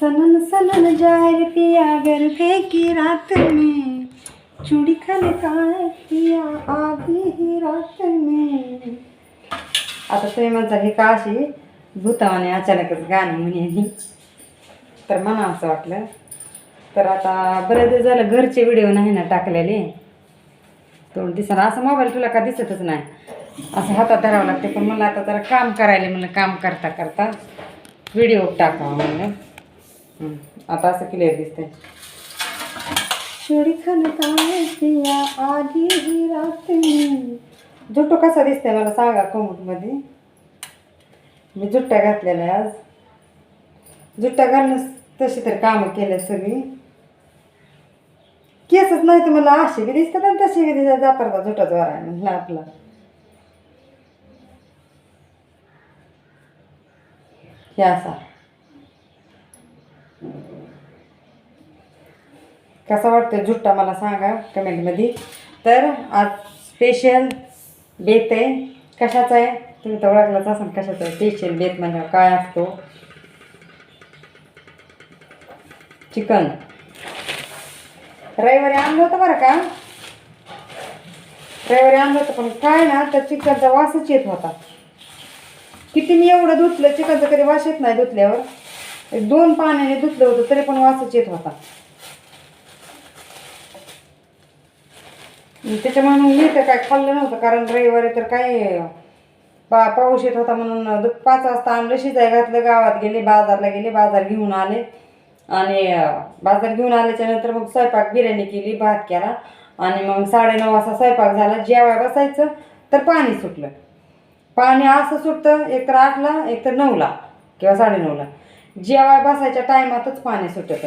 सनन सनन जाए रे पिया गरबे की रात में। चूड़ी खाने का पिया आधी ही रात में। आता तुम्ही म्हणता हे का अशी भूतावाने अचानकच गाणी म्हणे तर मला असं वाटलं. तर आता बरेच दिवस झालं घरचे व्हिडिओ नाही ना टाकलेले. दोन दिसणार असं मोबाईल तुला का दिसतच नाही. असं हातात धरावं लागते. पण मला आता जरा काम करायला म्हणलं काम करता करता व्हिडिओ टाकावा म्हणलं. आता असं क्लिअर दिसतंय. चुडी आधी ही रात में कसा दिसतंय मला सांगा कोमटमध्ये मी जुट्ट्या घातलेल्या आज. जुट्ट्या घालणं तशी तर कामं केल्या सगळी. केसच नाही तर मला अशी बी दिसतात आणि तशी बी दिसतात. जापरता जुटाच वर आहे म्हणलं आपला. हे असा. कसा वाटतो झुट्टा मला सांगा कमेंटमध्ये तर आज स्पेशल बेत आहे. कशाचा आहे? तुम्ही तर ओळखलाच असाल कशाचा आहे. स्पेशल बेत म्हणजे काय असतो? चिकन. रविवारी आणलं होतं बरं का? रविवारी आणलं होतं पण काय ना तर चिकनचा वासच येत होता. किती मी एवढं धुतलं चिकनचं कधी वास येत नाही धुतल्यावर. एक दोन पाण्याने धुतलं होतं तरी पण वासच येत होता. त्याच्यामुळे मग मी तर काय खाल्लं नव्हतं कारण रविवारी तर काय पा पाऊस येत होता म्हणून दु पाच वाजता आणलं शिजाय घातलं गावात गेले बाजारला गेले बाजार घेऊन आले. आणि बाजार घेऊन आल्याच्यानंतर मग स्वयंपाक बिर्याणी केली भात केला. आणि मग साडेनऊ वाजता स्वयंपाक झाला जेवाय बसायचं तर पाणी सुटलं. पाणी असं सुटतं एकतर आठला एकतर नऊला किंवा साडेनऊला. जेवाय बसायच्या टायमातच पाणी सुटतं.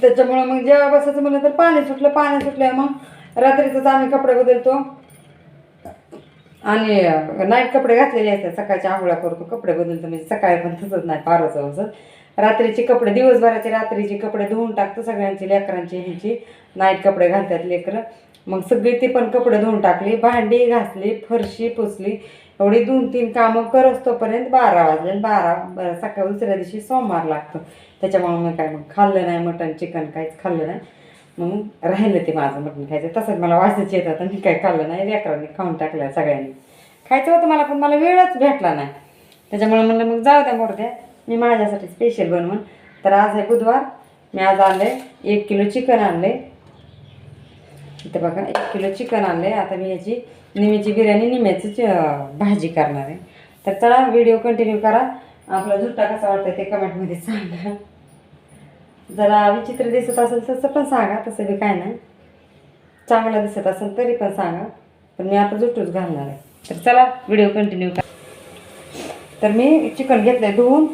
त्याच्यामुळं मग जेवाय बसायचं म्हणलं तर पाणी सुटलं पाणी सुटलं मग रात्रीचंच आम्ही कपडे बदलतो. आणि नाईट कपडे घातलेले असतात. सकाळच्या आंघोळा करतो कपडे बदलतो. म्हणजे सकाळी पण तसंच नाही फारच असत रात्रीचे कपडे दिवसभराचे रात्रीचे कपडे धुवून टाकतो सगळ्यांची लेकरांची ह्यांची. नाईट कपडे घालतात लेकरं. मग सगळी ती पण कपडे धुवून टाकली भांडी घासली फरशी पुसली. एवढी दोन तीन कामं करत तोपर्यंत बारा वाजले. आणि बारा बरं सकाळी दुसऱ्या दिवशी सोमवार लागतो. त्याच्यामुळे मग काय मग खाल्लं नाही मटण चिकन काहीच खाल्लं नाही. मग राहिलं ते माझं मटण खायचं. तसंच मला वाचायचं येतात होतं मी काय खाल्लं नाही. लेकरांनी खाऊन टाकलं सगळ्यांनी. खायचं होतं मला पण मला वेळच भेटला नाही. त्याच्यामुळे म्हणलं मग जाऊ द्या मोरद्या. मी माझ्यासाठी स्पेशल बनवून. तर आज आहे बुधवार. मी आज आणले एक किलो चिकन आणले. इथं बघा एक किलो चिकन आणले. आता मी याची निमीची बिर्याणी निम्याची भाजी करणार आहे. तर चला व्हिडिओ कंटिन्यू करा. आपला झुट्टा कसा वाटतं ते कमेंटमध्ये सांगा. जरा विचित्र दिसत असेल तसं पण सांगा तसं बी काय नाही. चांगला दिसत असेल तरी पण सांगा. पण मी आता जुटूच घालणार आहे. तर चला व्हिडिओ कंटिन्यू करा. तर मी चिकन घेतलं आहे धुवून.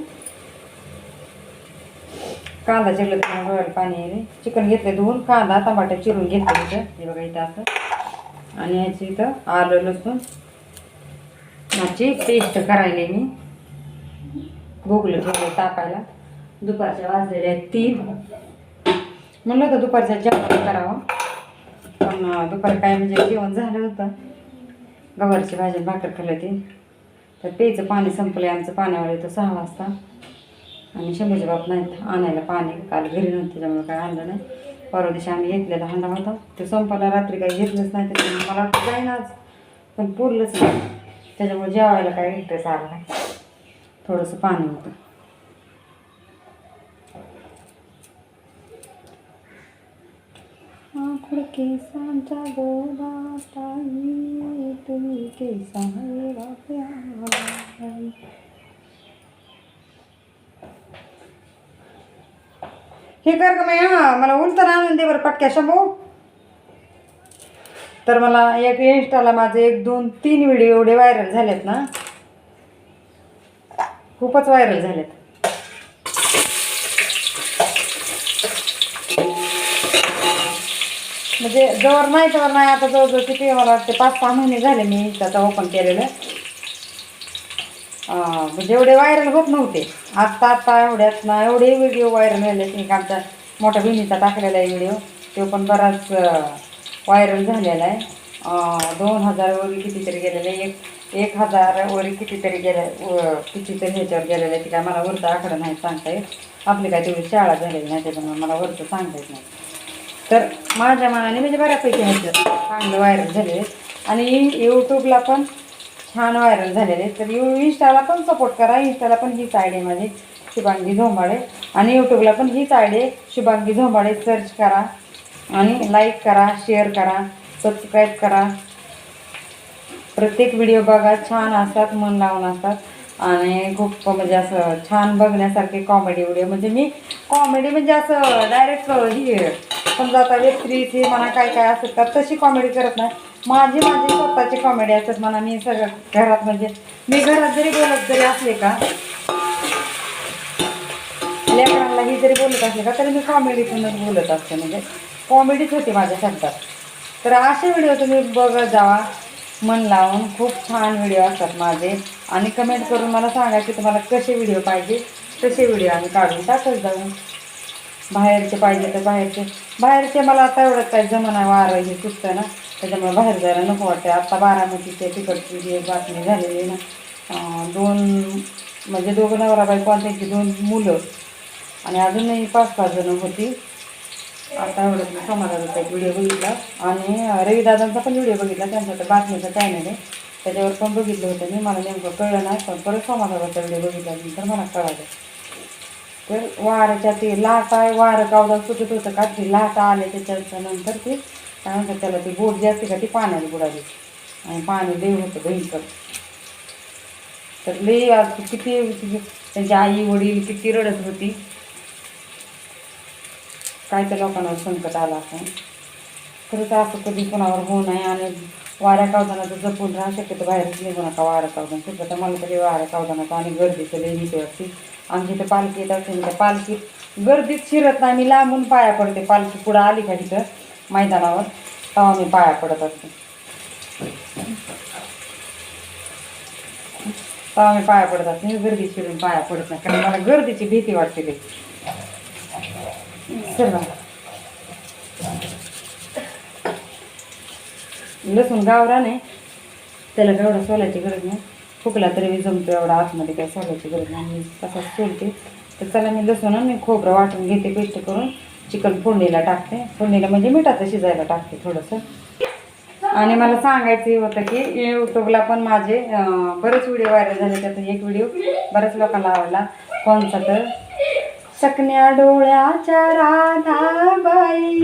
कांदा चिरलं तर पाणी आहे चिकन घेतलं धुवून. कांदा टमाटर चिरून घेतलं इथं. हे बघा इथं असं. आणि ह्याची इथं आलं लसूण. ह्याची पेस्ट करायला मी. भोगलं ठेवलं तापायला दुपारच्या वाजलेल्या आहेत तीन. म्हणलं तर दुपारच्या जेवण करावं. पण दुपारी काय म्हणजे जेवण झालं होतं. गवारची भाजी भाकर खाल्ली ती तर प्यायचं पाणी संपलं आमचं पाण्यावर येतं सहा वाजता. आणि शंभूचे बाप नाहीत. आणायला पाणी काल घरी नव्हतं त्याच्यामुळे काय आणलं नाही. परवा दिवशी आम्ही घेतलेला आणला होता. ते संपायला रात्री काही घेतलंच नाही. त्याच्यामुळे मला वाटतं जाईन आज. पण पुरलंच नाही. त्याच्यामुळे जेवायला काही इंटरेस्ट आला नाही. थोडंसं पाणी होतं. आखड केसांचा गोडा ताई तुम्ही केसांना प्यारा हे कर का मी हां मला उलटं आणून दे बरं पटक्या शंभू. तर मला एक इंस्टाला माझे एक दोन तीन व्हिडिओ एवढे व्हायरल झालेत ना. खूपच व्हायरल झालेत. म्हणजे जवळ नाही तर नाही. आता जवळजवळ किती मला वाटते पाच सहा महिने झाले मी त्याचा ओपन केलेलं. म्हणजे एवढे व्हायरल होत नव्हते. आत्ता आत्ता एवढ्यात ना एवढे व्हिडिओ व्हायरल झाले की आमच्या मोठ्या बहिणीचा टाकलेला आहे व्हिडिओ तो पण बराच व्हायरल झालेला आहे. दोन हजार वगैरे कितीतरी गेलेले. आहे एक एक हजार वर कितीतरी गेल्या व- कितीतरी ह्याच्यावर गेलेलं. आहे की काय मला वरचा आकडा नाही सांगता येत. आपली काय तेवढी शाळा झालेली नाही त्याच्यामुळे मला वरचं सांगता येत नाही. तर माझ्या मनाने म्हणजे बऱ्यापैकी ह्याच्यात चांगलं व्हायरल झालेले आणि यूट्यूबला पण छान व्हायरल झालेले तर यू इंस्टाला पण सपोर्ट करा. इंस्टाला पण हीच आय डी माझी शुभांगी झोंबाडे. आणि यूट्यूबला पण हीच I D Shubhangi Zombade. Search करा आणि लाईक करा शेअर करा सबस्क्राईब करा. प्रत्येक व्हिडिओ बघा. छान असतात मन लावून असतात. आणि खूप म्हणजे असं छान बघण्यासारखे कॉमेडी व्हिडिओ म्हणजे मी कॉमेडी म्हणजे असं डायरेक्ट ही समजा आता वेब सिरीज हे म्हणा काय काय असतात तर तशी कॉमेडी करत नाही. माझी माझी स्वतःची कॉमेडी असतात म्हणा मी सगळं घरात म्हणजे मी घरात जरी बोलत जरी असले का लेकरांना ही जरी बोलत असले का तरी मी कॉमेडीतूनच बोलत असते. म्हणजे कॉमेडीच होती माझ्या शब्दात. तर असे व्हिडिओ तुम्ही बघत जावा. मन लावून खूप छान व्हिडिओ असतात माझे. आणि कमेंट करून मला सांगा की तुम्हाला कसे व्हिडिओ पाहिजे? तसे व्हिडिओ आम्ही काढून टाकत जाऊ. बाहेरचे पाहिजे तर बाहेरचे. बाहेरचे मला आता एवढं काय जमाना वारं हे सुचतं ना. त्याच्यामुळे बाहेर जायला नको वाटते आत्ता बारामतीच्या तिकडची जी एक बातमी झालेली आहे ना दोन म्हणजे दोघं नवरा बायको आणि त्यांची दोन मुलं. आणि अजूनही पाच पाच जणं होती. आता एवढं मी समाजाचा एक व्हिडिओ बघितला. आणि रविदादांचा पण व्हिडिओ बघितला त्यांचा तर बातमीचा चॅनल आहे त्याच्यावर पण बघितलं होतं मी मला नेमकं कळलं नाही पण परत समाजाचा व्हिडिओ बघितल्यानंतर मला कळालं. तर वाराच्या ते लाटा वारं कावदा सुटत होतं का ते लाटा आले त्याच्यानंतर नंतर ते काय म्हणतात त्याला ती बोट जी असते का ती पाण्यात बुडाली. आणि पाणी देव होतं भयंकर. तर लई आज किती त्यांची आई वडील किती रडत होती. काय त्या लोकांवर संकट आलं असं खरंच असं कधी कोणावर होऊ नये आणि वाऱ्या कावदानाचं जपून राहा शक्यतो बाहेरच निघू नका वाऱ्या कावदान सुद्धा तर मला तरी वाऱ्या कावदानाचं आणि गर्दीचं लई भीती आमची तर पालखी येत असते त्या पालखीत गर्दीत शिरत नाही मी लांबून पाया पडते. पालखी पुढं आली का तिथं मैदानावर तेव्हा मी पाया पडत असते. तेव्हा मी पाया पडत असते मी शिरून पाया पडत नाही कारण मला गर्दीची भीती वाटते ते चला लसूण गावराने त्याला एवढा सोलायची गरज नाही. फुकला तरी मी जमतो एवढा आतमध्ये काय सोलायची गरज नाही. मी तसाच सोलते. तर चला मी लसूण आणि खोबरं वाटून घेते पेस्ट करून. चिकन फोडणीला टाकते. फोडणीला म्हणजे मिठाचं शिजायला टाकते थोडंसं. आणि मला सांगायचं होतं की यूट्यूबला पण माझे बरेच व्हिडिओ व्हायरल झाले. त्यातून एक व्हिडिओ बऱ्याच लोकांना आवडला. कोणचा तर? चकण्या डोळ्याच्या राधाबाई.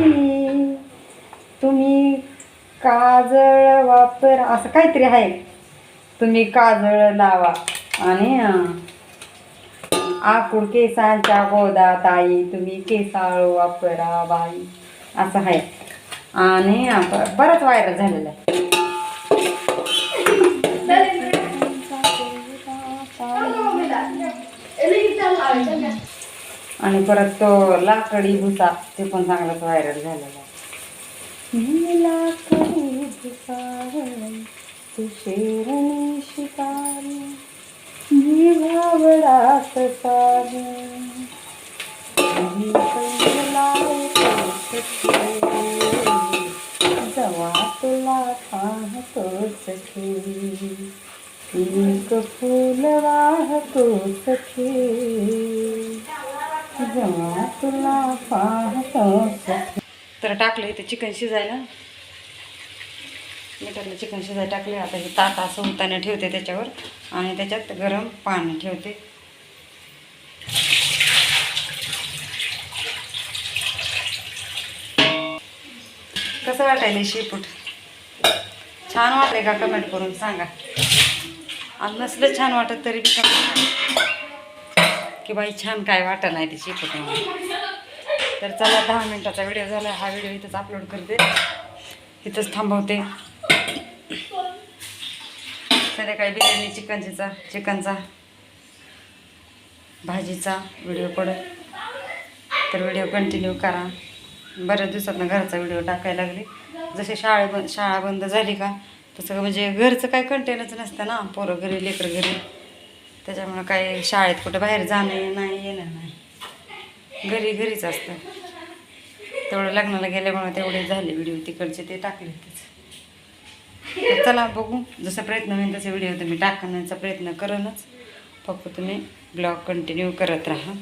तुम्ही काजळ वापर असं काहीतरी आहे. तुम्ही काजळ लावा. आणि अं, आकुड केसांच्या गोदा ताई तुम्ही केसाळ वापरा बाई. असं आहे. आणि बरंच व्हायरल झालेलं आहे. आणि परत तो लाकडी भुसा ते पण चांगलाच व्हायरल झालेला मी लाकडी भुसावळ, तू शेरणी शिकारी मी भावडात सार मी जवा तुला पाहतो सखे एक फूल वाहतो सखे तर टाकलं इथे चिकन शिजायला. मिठातलं चिकन शिजायला टाकले आता हे ताट असं उताने ठेवते त्याच्यावर आणि त्याच्यात गरम पाणी ठेवते. कसं वाटायला शेपूट? छान वाटले का कमेंट करून सांगा. आणि नसलं छान वाटत तरी की बाई छान काय वाटलं नाही ती शिकत म्हणून. तर चला दहा मिनिटाचा व्हिडिओ झाला. हा व्हिडिओ इथंच अपलोड करते. इथंच थांबवते. संध्याकाळी बिर्याणी चिकनचीचा चिकनचा भाजीचा व्हिडिओ पडत तर व्हिडिओ कंटिन्यू करा. बऱ्याच दिवसातनं घरचा व्हिडिओ टाकायला लागले. जसे शाळे बंद शाळा बंद झाली का तसं म्हणजे घरचं काय कंटेनच नसतं ना. पोरं घरी लेकरं घरी. त्याच्यामुळं काही शाळेत कुठं बाहेर जाणं नाही येणं नाही. घरी घरीच असतं. तेवढं लग्नाला गेल्यामुळं तेवढे झाले व्हिडिओ तिकडचे ते टाकले होतेच. तर चला बघू. जसा प्रयत्न होईल तसे व्हिडिओ तुम्ही टाकण्याचा प्रयत्न करनच फक्त तुम्ही ब्लॉग कंटिन्यू करत राहा.